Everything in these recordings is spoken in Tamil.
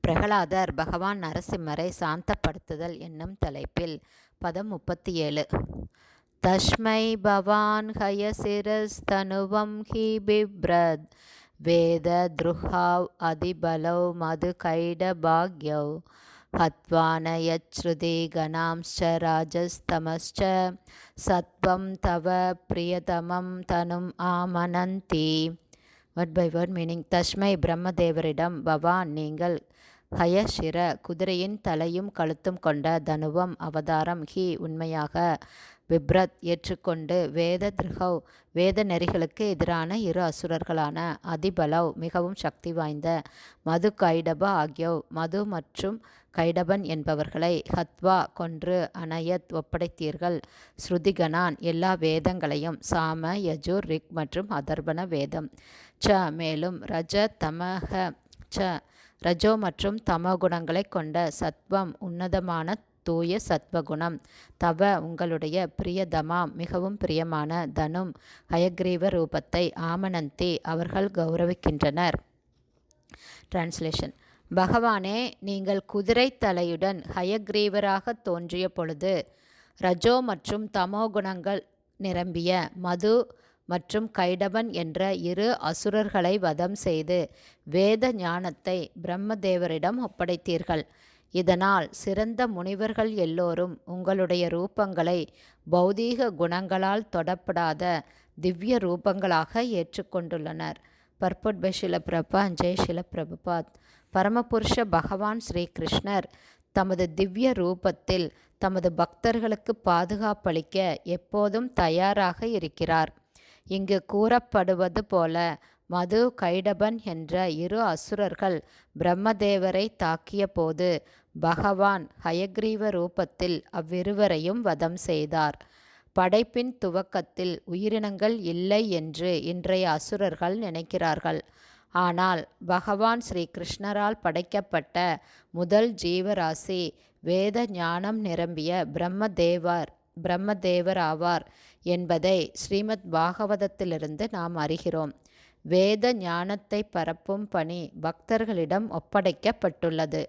பிரகலாதர் பகவான் நரசிம்மரை சாந்தப்படுத்துதல் என்னும் தலைப்பில் பதம் முப்பத்தி ஏழு தஸ்மை பவான் ஹயசிரஸ்தனுவம் ஹி பிப்ரத் வேத துருஹாவ் அதிபலௌ மது கைட பாக்யௌ हत्वान यच्छ्रुति गणांश्च राजस्तमश्च सत्वं तव प्रियतमं तनुम् ஆமனந்தி வட் பை வேர்ட் மீனிங் தஷ்மை பிரம்மதேவரிடம் பவான் நீங்கள் ஹயஷிர குதிரையின் தலையும் கழுத்தும் கொண்ட தனுவம் அவதாரம் ஹி உண்மையாக விப்ரத் ஏற்றுக்கொண்டு வேத திருகவ் வேத நெறிகளுக்கு எதிரான இரு அசுரர்களான அதிபலவ் மிகவும் சக்தி வாய்ந்த மது கைடபா ஆகியோவ் மது மற்றும் கைடபன் என்பவர்களை ஹத்வா கொன்று அனயத் ஒப்படைத்தீர்கள். ஸ்ருதிகனான் எல்லா வேதங்களையும் சாம யஜூர் ரிக் மற்றும் அதர்பன வேதம். ச மேலும் ரஜ தமக ச ரஜோ மற்றும் தமோ குணங்களை கொண்ட சத்வம் உன்னதமான தூய சத்வகுணம். தவ உங்களுடைய பிரியதமாம் மிகவும் பிரியமான தனும் ஹயக்ரீவ ரூபத்தை ஆமனந்தி அவர்கள் கௌரவிக்கின்றனர். டிரான்ஸ்லேஷன் பகவானே நீங்கள் குதிரை தலையுடன் ஹயக்ரீவராக தோன்றிய பொழுது ரஜோ மற்றும் தமோ குணங்கள் நிரம்பிய மது மற்றும் கைடவன் என்ற இரு அசுரர்களை வதம் செய்து வேத ஞானத்தை பிரம்மதேவரிடம் ஒப்படைத்தீர்கள். இதனால் சிறந்த முனிவர்கள் எல்லோரும் உங்களுடைய ரூபங்களை பௌதீக குணங்களால் தொடப்படாத திவ்ய ரூபங்களாக ஏற்றுக்கொண்டுள்ளனர். பர்பட் பை பிரபா ஜெய் பிரபுபாத் பரமபுருஷ பகவான் ஸ்ரீகிருஷ்ணர் தமது திவ்ய ரூபத்தில் தமது பக்தர்களுக்கு பாதுகாப்பளிக்க எப்போதும் தயாராக இருக்கிறார். இங்கு கூறப்படுவது போல மது கைடபன் என்ற இரு அசுரர்கள் பிரம்மதேவரை தாக்கிய போது பகவான் ஹயக்ரீவ ரூபத்தில் அவ்விருவரையும் வதம் செய்தார். படைப்பின் துவக்கத்தில் உயிரினங்கள் இல்லை என்று இன்றைய அசுரர்கள் நினைக்கிறார்கள். ஆனால் பகவான் ஸ்ரீ கிருஷ்ணரால் படைக்கப்பட்ட முதல் ஜீவராசி வேத ஞானம் நிரம்பிய பிரம்மதேவர் பிரம்மதேவர் ஆவார் என்பதை ஸ்ரீமத் பாகவதத்திலிருந்து நாம் அறிகிறோம். வேத ஞானத்தை பரப்பும் பணி பக்தர்களிடம் ஒப்படைக்கப்பட்டுள்ளது.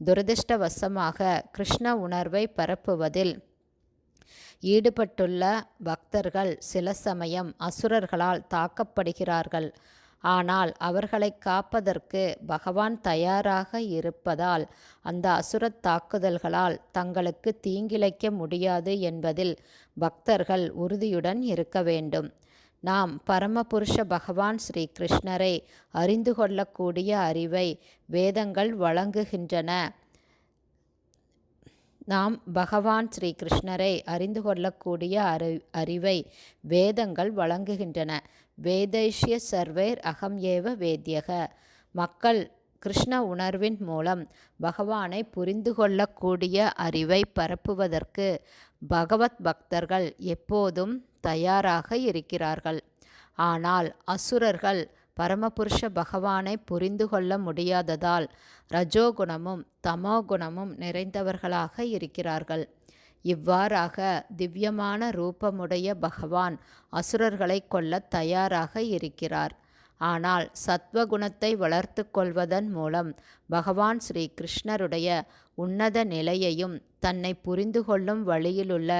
துரதிருஷ்டவசமாக கிருஷ்ண உணர்வை பரப்புவதில் ஈடுபட்டுள்ள பக்தர்கள் சில சமயம் அசுரர்களால் தாக்கப்படுகிறார்கள். ஆனால் அவர்களை காப்பதற்கு பகவான் தயாராக இருப்பதால் அந்த அசுரத் தாக்குதல்களால் தங்களுக்கு தீங்கிழைக்க முடியாது என்பதில் பக்தர்கள் உறுதியுடன் இருக்க வேண்டும். நாம் பரமபுருஷ பகவான் ஸ்ரீ கிருஷ்ணரை அறிந்து கொள்ளக்கூடிய அறிவை வேதங்கள் வழங்குகின்றன. நாம் பகவான் ஸ்ரீ கிருஷ்ணரை அறிந்து கொள்ளக்கூடிய அறி அறிவை வேதங்கள் வழங்குகின்றன. வேதைஷ்ய சர்வேர் அகம் ஏவ வேத்தியக மக்கள் கிருஷ்ண உணர்வின் மூலம் பகவானை புரிந்து கொள்ளக்கூடிய அறிவை பரப்புவதற்கு பகவத் பக்தர்கள் எப்போதும் தயாராக இருக்கிறார்கள். ஆனால் அசுரர்கள் பரமபுருஷ பகவானை புரிந்து கொள்ள முடியாததால் ரஜோகுணமும் தமோகுணமும் நிறைந்தவர்களாக இருக்கிறார்கள். இவ்வாறாக திவ்யமான ரூபமுடைய பகவான் அசுரர்களை கொல்ல தயாராக இருக்கிறார். ஆனால் சத்வகுணத்தை வளர்த்து கொள்வதன் மூலம் பகவான் ஸ்ரீ கிருஷ்ணருடைய உன்னத நிலையையும் தன்னை புரிந்து கொள்ளும் வழியிலுள்ள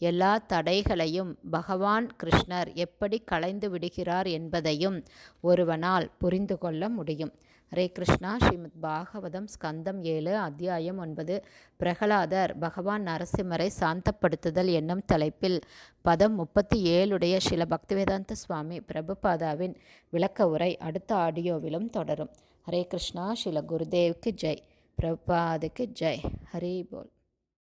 எல்லா தடைகளையும் பகவான் கிருஷ்ணர் எப்படி களைந்து விடுகிறார் என்பதையும் ஒருவனால் புரிந்து கொள்ள முடியும். ஹரே கிருஷ்ணா. ஸ்ரீமத் பாகவதம் ஸ்கந்தம் ஏழு அத்தியாயம் ஒன்பது. பிரகலாதர் பகவான் நரசிம்மரை சாந்தப்படுத்துதல் என்னும் தலைப்பில் பதம் முப்பத்தி ஏழுடைய சில பக்திவேதாந்த சுவாமி பிரபுபாதாவின் விளக்க உரை அடுத்த ஆடியோவிலும் தொடரும். ஹரே கிருஷ்ணா. ஸ்ரீல குருதேவுக்கு ஜெய். பிரபாதுக்கு ஜெய். ஹரி போல்.